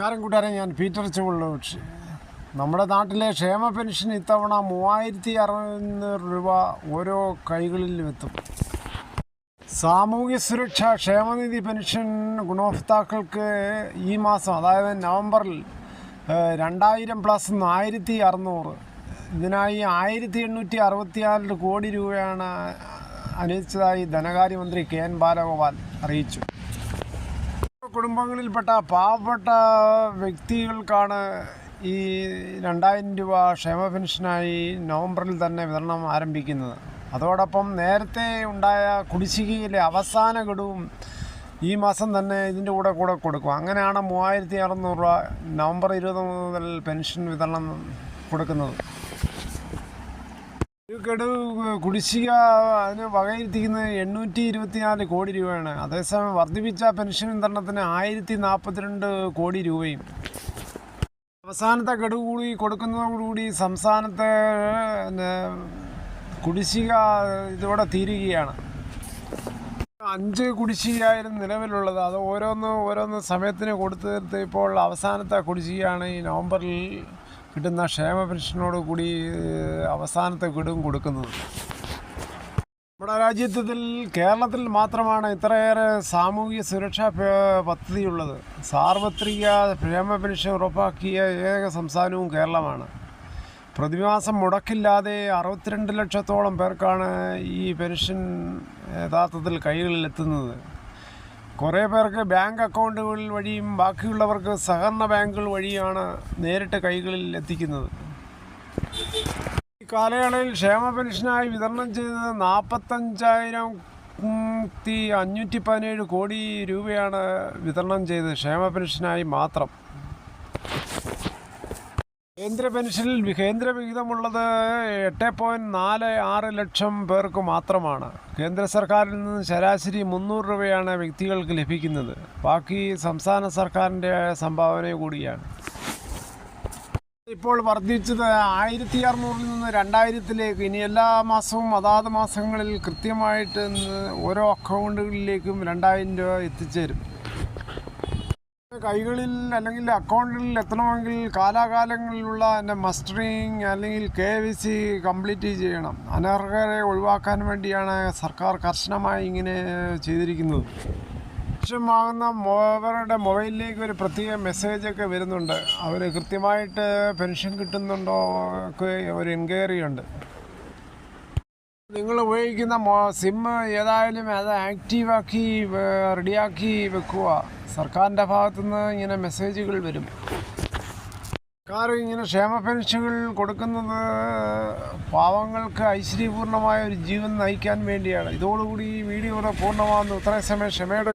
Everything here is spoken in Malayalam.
നമസ്കാരം കൂട്ടുകാരെ ഞാൻ പീറ്റർ ചുവള്ളൂർ നമ്മുടെ നാട്ടിലെ ക്ഷേമ പെൻഷൻ ഇത്തവണ മൂവായിരത്തി അറുന്നൂറ് രൂപ ഓരോ കൈകളിലും എത്തും. സാമൂഹ്യ സുരക്ഷ ക്ഷേമനിധി പെൻഷൻ ഗുണഭോക്താക്കൾക്ക് ഈ മാസം അതായത് നവംബറിൽ രണ്ടായിരം പ്ലസ് ആയിരത്തി അറുന്നൂറ് ഇതിനായി ആയിരത്തി എണ്ണൂറ്റി അറുപത്തിനാല് കോടി രൂപയാണ് അനുവദിച്ചതായി ധനകാര്യമന്ത്രി കെ എൻ ബാലഗോപാൽ അറിയിച്ചു. കുടുംബങ്ങളിൽപ്പെട്ട പാവപ്പെട്ട വ്യക്തികൾക്കാണ് ഈ രണ്ടായിരം രൂപ ക്ഷേമ പെൻഷനായി നവംബറിൽ തന്നെ വിതരണം ആരംഭിക്കുന്നത്. അതോടൊപ്പം നേരത്തെ ഉണ്ടായ കുടിശ്ശികയിലെ അവസാന ഗഡുവും ഈ മാസം തന്നെ ഇതിന്റെ കൂടെ കൂടെ കൊടുക്കും. അങ്ങനെയാണ് മൂവായിരത്തി അറുന്നൂറ് രൂപ നവംബർ ഇരുപത് മുതൽ പെൻഷൻ വിതരണം കൊടുക്കുന്നത്. ഗഡു കുടിശ്ശിക അതിന് വകയിരുത്തിക്കുന്നത് എണ്ണൂറ്റി ഇരുപത്തിനാല് കോടി രൂപയാണ്. അതേസമയം വർദ്ധിപ്പിച്ച പെൻഷൻ വിതരണത്തിന് ആയിരത്തി നാൽപ്പത്തിരണ്ട് കോടി രൂപയും. അവസാനത്തെ ഗഡു കൂടി കൊടുക്കുന്നതോടുകൂടി സംസ്ഥാനത്തെ കുടിശ്ശിക ഇതോടെ തീരുകയാണ്. അഞ്ച് കുടിശ്ശികയായിരുന്നു നിലവിലുള്ളത്. അത് ഓരോന്ന് ഓരോന്ന് സമയത്തിന് കൊടുത്തു തീർത്ത് ഇപ്പോൾ അവസാനത്തെ കുടിശ്ശികയാണ് ഈ നവംബറിൽ കിട്ടുന്ന ക്ഷേമ പെൻഷനോട് കൂടി അവസാനത്തെ വീടും കൊടുക്കുന്നത്. നമ്മുടെ രാജ്യത്തിൽ കേരളത്തിൽ മാത്രമാണ് ഇത്രയേറെ സാമൂഹിക സുരക്ഷാ പദ്ധതി പദ്ധതിയുള്ളത്. സാർവത്രിക ക്ഷേമ പെൻഷൻ ഉറപ്പാക്കിയ ഏക സംസ്ഥാനവും കേരളമാണ്. പ്രതിമാസം മുടക്കില്ലാതെ അറുപത്തിരണ്ട് ലക്ഷത്തോളം പേർക്കാണ് ഈ പെൻഷൻ യഥാർത്ഥത്തിൽ കൈകളിൽ എത്തുന്നത് കുറേ പേർക്ക് ബാങ്ക് അക്കൗണ്ടുകൾ വഴിയും ബാക്കിയുള്ളവർക്ക് സഹകരണ ബാങ്കുകൾ വഴിയാണ് നേരിട്ട് കൈകളിൽ എത്തിക്കുന്നത്. ഈ കാലയളവിൽ ക്ഷേമ പെൻഷനായി വിതരണം ചെയ്തത് നാൽപ്പത്തഞ്ചായിരം ത്തി അഞ്ഞൂറ്റി പതിനേഴ് കോടി രൂപയാണ് വിതരണം ചെയ്തത് ക്ഷേമ പെൻഷനായി മാത്രം. കേന്ദ്ര പെൻഷനിൽ കേന്ദ്ര വിഹിതമുള്ളത് എട്ട് പോയിന്റ് നാല് ആറ് ലക്ഷം പേർക്ക് മാത്രമാണ്. കേന്ദ്ര സർക്കാരിൽ നിന്ന് ശരാശരി മുന്നൂറ് രൂപയാണ് വ്യക്തികൾക്ക് ലഭിക്കുന്നത്. ബാക്കി സംസ്ഥാന സർക്കാരിന്റെ സംഭാവന കൂടിയാണ്. ഇപ്പോൾ വർദ്ധിച്ചത് ആയിരത്തി അറുന്നൂറിൽ നിന്ന് രണ്ടായിരത്തിലേക്ക്. ഇനി എല്ലാ മാസവും അതാത് മാസങ്ങളിൽ കൃത്യമായിട്ട് ഓരോ അക്കൗണ്ടുകളിലേക്കും രണ്ടായിരം രൂപ എത്തിച്ചേരും. കൈകളിൽ അല്ലെങ്കിൽ അക്കൗണ്ടിൽ എത്തണമെങ്കിൽ കാലാകാലങ്ങളിലുള്ള എന്റെ മസ്റ്ററിങ് അല്ലെങ്കിൽ കെ വി സി കംപ്ലീറ്റ് ചെയ്യണം. അനർഹരെ ഒഴിവാക്കാൻ വേണ്ടിയാണ് സർക്കാർ കർശനമായി ഇങ്ങനെ ചെയ്തിരിക്കുന്നത്. ലക്ഷ്യമാകുന്ന അവരുടെ മൊബൈലിലേക്ക് ഒരു പ്രത്യേക മെസ്സേജൊക്കെ വരുന്നുണ്ട്. അവർ കൃത്യമായിട്ട് പെൻഷൻ കിട്ടുന്നുണ്ടോ? ഒക്കെ ഒരു എൻക്വയറി ഉണ്ട് നിങ്ങൾ ഉപയോഗിക്കുന്ന സിം ഏതായാലും അത് ആക്റ്റീവാക്കി റെഡിയാക്കി വെക്കുക. സർക്കാരിന്റെ ഭാഗത്തുനിന്ന് ഇങ്ങനെ മെസ്സേജുകൾ വരും. സർക്കാർ ഇങ്ങനെ ക്ഷേമ പെൻഷനുകൾ കൊടുക്കുന്നത് പാവങ്ങൾക്ക് ഐശ്വര്യപൂർണമായ ഒരു ജീവൻ നയിക്കാൻ വേണ്ടിയാണ്. ഇതോടുകൂടി ഈ വീഡിയോ ഇവിടെ പൂർണമാകുന്നു. ഇത്രയും സമയം ക്ഷമയുടെ